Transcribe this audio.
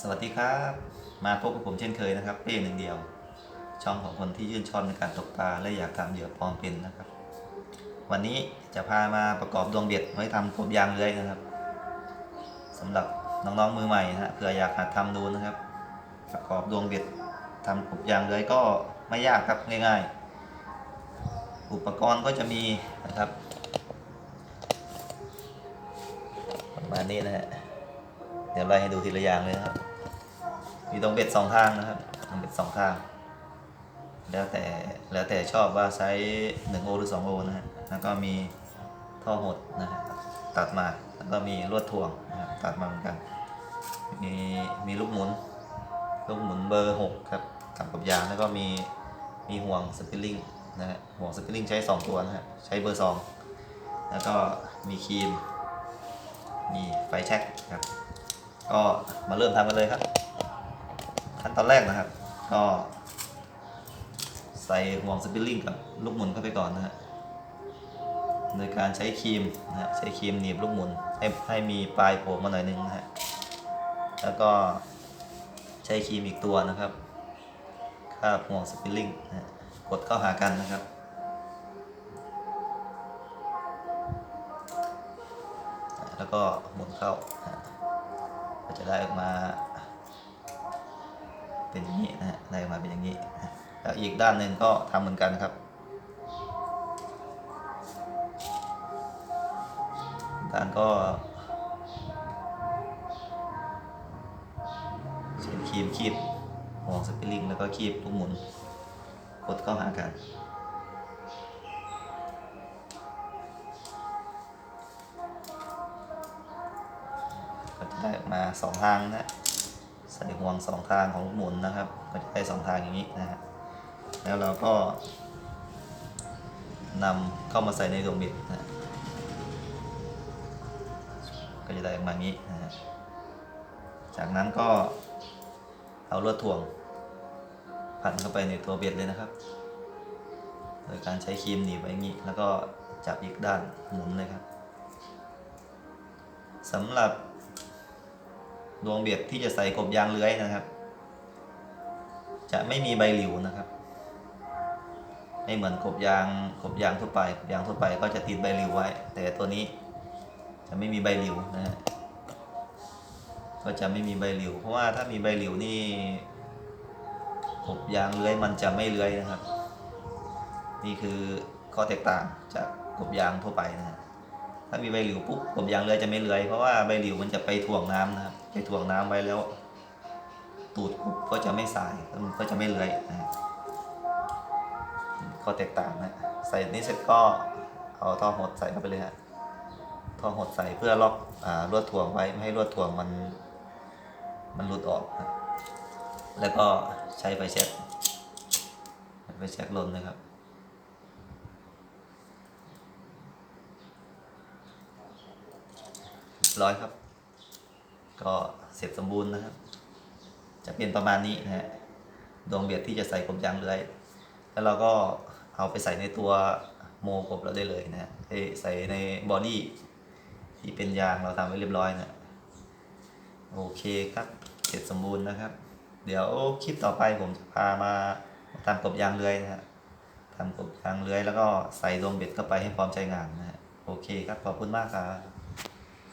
สวัสดีครับ มาพบกับผมเช่นเคยนะครับ เป้หนึ่งเดียว ช่องของคนที่ยื่นชอบในการตกปลาและอยากทำเหยื่อปลอมเป็นนะครับ วันนี้จะพามาประกอบดวงเบ็ดไว้ทำกบยางเลื้อยนะครับสำหรับน้องๆมือใหม่นะฮะเผื่ออยากหัดทำดูนะครับ ประกอบดวงเบ็ดทำกบยางเลื้อยก็ไม่ยากครับง่าย ๆ อุปกรณ์ก็จะมีนะครับประมาณนี้นะฮะ ดี๋ยวไล่ให้ดูทีละอย่างเลยนะครับ มีตรงเบ็ดสองข้างนะครับตรงเบ็ดสองข้าง แล้วแต่แล้วแต่ชอบว่าใช้1โอหรือ2โอนะฮะแล้วก็มีท่อหดนะฮะตัดมาแล้วก็มีลวดถ่วงนะตัดมาเหมือนกัน มีมีลูกหมุน ลูกหมุนเบอร์6ครับกับกับยางแล้วก็มีมีห่วงสปิลลิงนะฮะห่วงสปิลลิงใช้2ตัวนะฮะใช้เบอร์2แล้วก็มีครีม มีไฟแช็กครับ ก็มาเริ่มทำกันเลยครับ ขั้นตอนแรกนะครับ ก็ใส่ห่วงสปิลลิงกับลูกหมุนเข้าไปก่อนนะฮะโดยการใช้ครีมนะฮะใช้ครีมหนีบลูกหมุนให้ให้มีปลายโผล่มาหน่อยนึงนะฮะแล้วก็ใช้ครีมอีกตัวนะครับคาบห่วงสปิลลิงนะกดเข้าหากันนะครับแล้วก็หมุนเข้านะ ก็จะได้ออกมา เป็นอย่างนี้นะฮะได้ออกมาเป็นอย่างนี้แล้วอีกด้านหนึ่งก็ทำเหมือนกันครับ ด้านก็ใช้ครีมคีบห่วงสปริลิงแล้วก็คีบลูกหมุนกดเข้าหากัน ได้ออกมาสองทางนะใส่ห่วงสองทางของลูกหมุนนะครับ ก็จะได้สองทางอย่างนี้นะฮะแล้วเราก็นำเข้ามาใส่ในดวงบิดนะฮะก็จะได้ออกมาอย่างนี้นะฮะจากนั้นก็เอาลวดถ่วง พันเข้าไปในตัวเบ็ดเลยนะครับ โดยการใช้ครีมหนีบไว้อย่างนี้ แล้วก็จับอีกด้านหมุนเลยครับสำหรับ ดวงเบ็ดที่จะใส่กบยางเลื้อยนะครับ จะไม่มีใบหลิวนะครับไม่เหมือนกบยางกบยางทั่วไปกบยางทั่วไปก็จะติดใบหลิวไว้ แต่ตัวนี้จะไม่มีใบหลิวนะฮะก็จะไม่มีใบหลิว เพราะว่าถ้ามีใบหลิวนี่กบยางเลื้อยมันจะไม่เลื้อยนะครับ นี่คือข้อแตกต่างจากกบยางทั่วไปนะฮะ ถ้ามีใบหลิวปุ๊บกบยางเลื้อยจะไม่เลื้อยเพราะว่าใบหลิวมันจะไปถ่วงน้ำนะครับไปถ่วงน้ำไว้แล้ว ตูดกบก็จะไม่สายมันก็จะไม่เลื้อยนะข้อแตกต่างนะใส่นี้เสร็จก็เอาท่อหดใส่เข้าไปเลยฮะท่อหดใส่เพื่อล็อกอ่าลวดถ่วงไว้ไม่ให้ลวดถ่วงมัน มันหลุดออกนะแล้วก็ใช้ไฟแช็กไฟแช็กลนนะครับ ร้อยครับ ก็เสร็จสมบูรณ์นะครับ จะเป็นประมาณนี้นะฮะดวงเบียดที่จะใส่กบยางเลื้อยแล้วเราก็เอาไปใส่ในตัวโมกบเราได้เลยนะฮะเอ้ยใส่ในบอดี้ที่เป็นยางเราทำไว้เรียบร้อยนะโอเคครับเสร็จสมบูรณ์นะครับ เดี๋ยวคลิปต่อไปผมจะพามาทำกบยางเลื้อยนะฮะทำกบยางเลื้อยแล้วก็ใส่ดวงเบ็ดเข้าไปให้พร้อมใช้งานนะฮะโอเคครับขอบคุณมากครับ